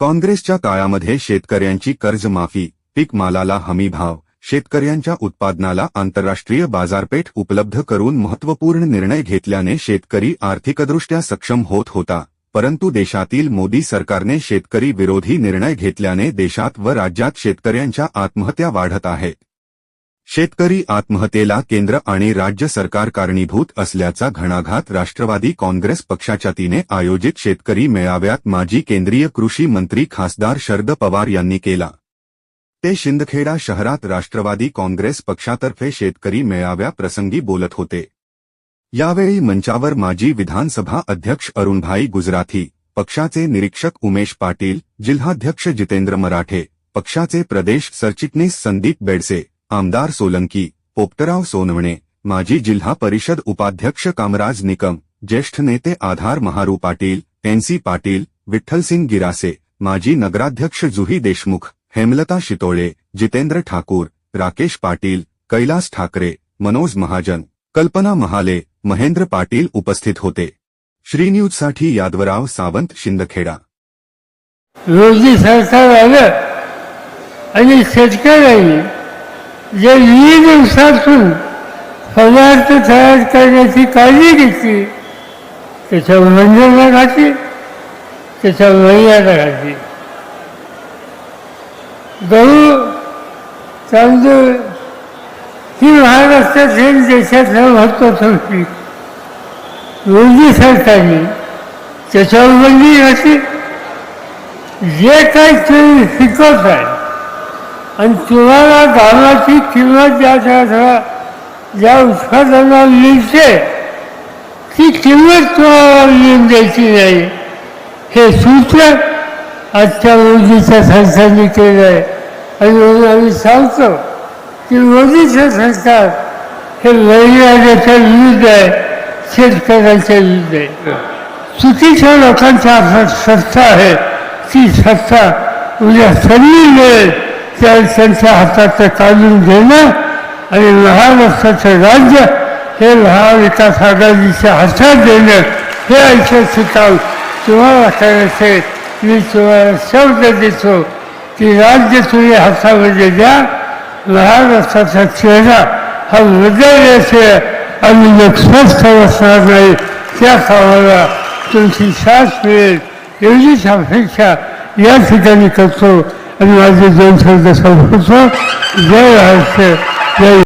काँग्रेसच्या काळामध्ये शेतकऱ्यांची कर्जमाफी पीक मालाला हमी भाव शेतकऱ्यांच्या उत्पादनाला आंतरराष्ट्रीय बाजारपेठ उपलब्ध करून महत्त्वपूर्ण निर्णय घेतल्याने शेतकरी आर्थिकदृष्ट्या सक्षम होत होता परंतु देशातील मोदी सरकारने शेतकरी विरोधी निर्णय घेतल्याने देशात व राज्यात शेतकऱ्यांच्या आत्महत्या वाढत आहेत शेतकरी आत्महत्येला केंद्र आणि राज्य सरकार कारणीभूत असल्याचा घणाघात राष्ट्रवादी काँग्रेस पक्षाच्या आयोजित शेतकरी मेळाव्यात माजी केंद्रीय कृषी मंत्री खासदार शरद पवार यांनी केला. ते शिंदखेडा शहरात राष्ट्रवादी काँग्रेस पक्षातर्फे शेतकरी मेळाव्या प्रसंगी बोलत होते. यावेळी मंचावर माजी विधानसभा अध्यक्ष अरुणभाई गुजराथी पक्षाचे निरीक्षक उमेश पाटील जिल्हाध्यक्ष जितेंद्र मराठे पक्षाचे प्रदेश सरचिटणीस संदीप बेडसे आमदार सोलंकी, पोपटराव सोनवणे, माजी जिल्हा परिषद उपाध्यक्ष कामराज निकम, ज्येष्ठ नेते आधार महारू पाटील एनसी पाटील विठ्ठलसिंग गिरासे, माजी नगराध्यक्ष जुही देशमुख, हेमलता शितोळे, जितेंद्र ठाकूर, राकेश पाटील, कैलास ठाकरे, मनोज महाजन, कल्पना महाले, महेंद्र पाटील उपस्थित होते. श्रीन्यूजसाठी यादवराव सावंत, शिंदखेडा. रोजी सरकार आलं आणि शेतकऱ्यांनी जे विविध दिवसातून पदार्थ तयार करण्याची काळजी घेतली त्याच्यावर मंजूरला घातली त्याच्यावर मर्यादा घातली. गहू तांदूळ ही महाराष्ट्रातील हे देशातलं महत्वाचं पीक. मोदी सरकारने त्याच्यावर बंदी घातली. जे काही तुम्ही शिकवत आहे आणि तुम्हाला धानाची किंमत ज्या ज्या ज्या उत्पादनाला मिळते ती किंमत तुम्हाला मिळून द्यायची नाही. हे सूत्र आजच्या मोदीच्या संस्थांनी केलं आहे आणि म्हणून आम्ही सांगतो की मोदीचं संस्था हे महिलांच्या विरुद्ध आहे शेतकऱ्यांच्या विरुद्ध आहे. चुकीच्या लोकांच्या संस्था आहे ती संस्था उद्या संधी मिळेल. त्या त्यांच्या हातात काढून घेणं आणि महाराष्ट्राचं राज्य हे महाविकास आघाडीच्या हातात देणं. हे ऐतिहासिक काम तुम्हाला करायचे. मी तुम्हाला शब्द देतो की राज्य तुम्ही हातामध्ये द्या. महाराष्ट्राचा चेहरा हा हृदयाचे आणि लोक स्वस्थ बसणार नाही. त्या कामाला तुमची साथ मिळेल. एवढीच अपेक्षा या ठिकाणी करतो. आणि माझे दोन शब्द संपवतो जय महाराष्ट्र जय